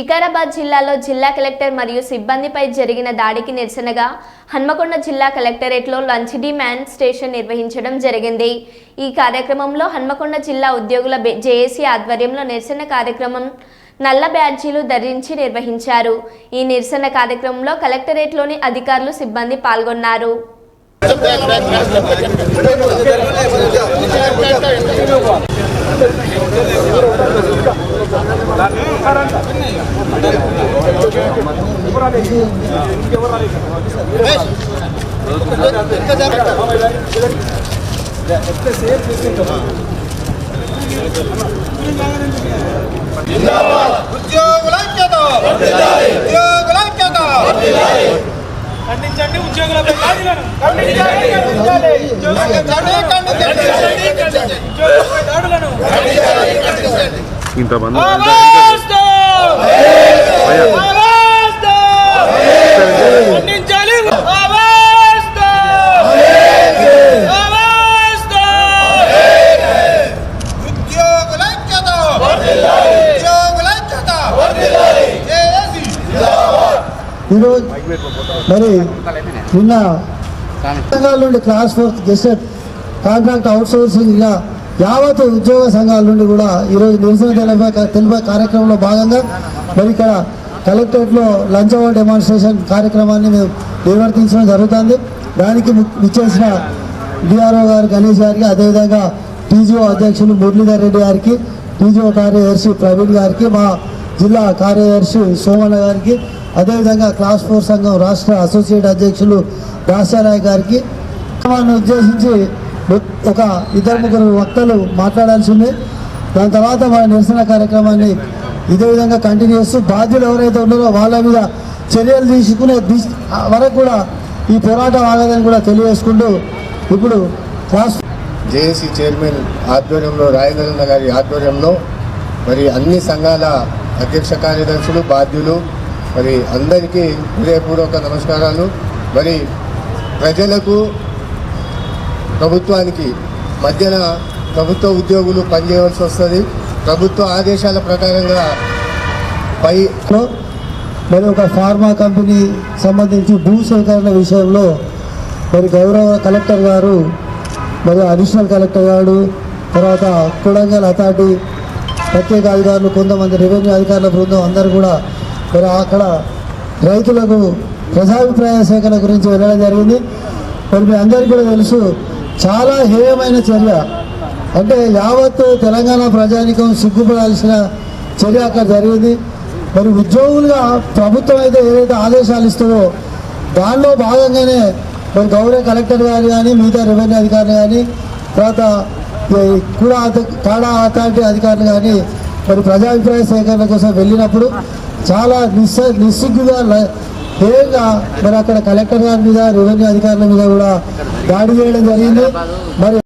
వికారాబాద్ జిల్లాలో జిల్లా కలెక్టర్ మరియు సిబ్బందిపై జరిగిన దాడికి నిరసనగా హన్మకొండ జిల్లా కలెక్టరేట్లో లంచ్ డిమాండ్ స్టేషన్ నిర్వహించడం జరిగింది. ఈ కార్యక్రమంలో హన్మకొండ జిల్లా ఉద్యోగుల జేఏసీ ఆధ్వర్యంలో నిరసన కార్యక్రమం నల్ల బ్యాడ్జీలు ధరించి నిర్వహించారు. ఈ నిరసన కార్యక్రమంలో కలెక్టరేట్లోని అధికారులు సిబ్బంది పాల్గొన్నారు ఉద్యోగుల ఐక్యత ఉద్యోగుల ఐక్యత ఖండించండి ఉద్యోగులపై దాడులను ఖండించండి ఖండించండి, ఖండించండి. ఉద్యోగులపై దాడులను ఇంతమంది ఆవాజ్ దో! ఆవాజ్ దో! ఖండించాలి ఆవాజ్ దో! ఆవాజ్ దో! ఉద్యోగుల ఐక్యత ఉద్యోగుల ఐక్యత జేఏసీ. ఈరోజు మరి నిన్న నుండి క్లాస్ ఫోర్త్ గెస్టెడ్ కాంట్రాక్ట్ అవుట్సోర్సింగ్ ఇలా యావత్ ఉద్యోగ సంఘాల నుండి కూడా ఈరోజు నిరసన తెలిపే తెలిపే కార్యక్రమంలో భాగంగా మరి ఇక్కడ కలెక్టరేట్లో లంచ్ అవర్ డెమాన్స్ట్రేషన్ కార్యక్రమాన్ని మేము నిర్వర్తించడం జరుగుతుంది. దానికి విచ్చేసిన డిఆర్ఓ గారు గణేష్ గారికి అదేవిధంగా టీజీఓ అధ్యక్షులు మురళీధర్ రెడ్డి గారికి టీజీఓ కార్యదర్శి ప్రవీణ్ గారికి మా జిల్లా కార్యదర్శి సోమన్న గారికి అదేవిధంగా క్లాస్ ఫోర్ సంఘం రాష్ట్ర అసోసియేట్ అధ్యక్షులు దాసారాయ్ గారికి. ఉద్దేశించి ఒక ఇద్దరు ముగ్గురు వక్తలు మాట్లాడాల్సి ఉంది. దాని తర్వాత మన నిరసన కార్యక్రమాన్ని ఇదే విధంగా కంటిన్యూ చేస్తూ బాధ్యులు ఎవరైతే ఉన్నారో వాళ్ళ మీద చర్యలు తీసుకునే దిశ- వరకు కూడా ఈ పోరాటం ఆగదని కూడా తెలియజేసుకుంటూ ఇప్పుడు రాష్ట్ర జేఏసీ చైర్మన్ ఆధ్వర్యంలో రాయగలన్న గారి ఆధ్వర్యంలో మరి అన్ని సంఘాల అధ్యక్ష కార్యదర్శులు బాధ్యులు మరి అందరికీ హృదయపూర్వక నమస్కారాలు. మరి ప్రజలకు ప్రభుత్వానికి మధ్యన ప్రభుత్వ ఉద్యోగులు పనిచేయవలసి వస్తుంది. ప్రభుత్వ ఆదేశాల ప్రకారంగా పై మరి ఒక ఫార్మా కంపెనీ సంబంధించి భూ సేకరణ విషయంలో మరి గౌరవ కలెక్టర్ గారు మరి అడిషనల్ కలెక్టర్ గారు తర్వాత కొడంగల్ అథారిటీ ప్రత్యేక అధికారులు కొంతమంది రెవెన్యూ అధికారుల బృందం అందరూ కూడా మరి అక్కడ రైతులకు ప్రజాభిప్రాయ సేకరణ గురించి వెళ్ళడం జరిగింది. మరి మీ అందరికీ కూడా తెలుసు చాలా హేయమైన చర్య. అంటే యావత్ తెలంగాణ ప్రజానికం సిగ్గుపడాల్సిన చర్య అక్కడ జరిగింది. మరి ఉద్యోగులుగా ప్రభుత్వం అయితే ఏదైతే ఆదేశాలు ఇస్తుందో దానిలో భాగంగానే మరి గౌరవ కలెక్టర్ గారు కానీ మిగతా రెవెన్యూ అధికారులు కానీ తర్వాత కూడా కాడా అథారిటీ అధికారులు కానీ మరి ప్రజాభిప్రాయ సేకరణ కోసం వెళ్ళినప్పుడు చాలా నిస్స నిస్సిగ్గుగా ల- మరి అక్కడ కలెక్టర్ గారి మీద రెవెన్యూ అధికారుల మీద కూడా దాడి చేయడం జరిగింది. మరి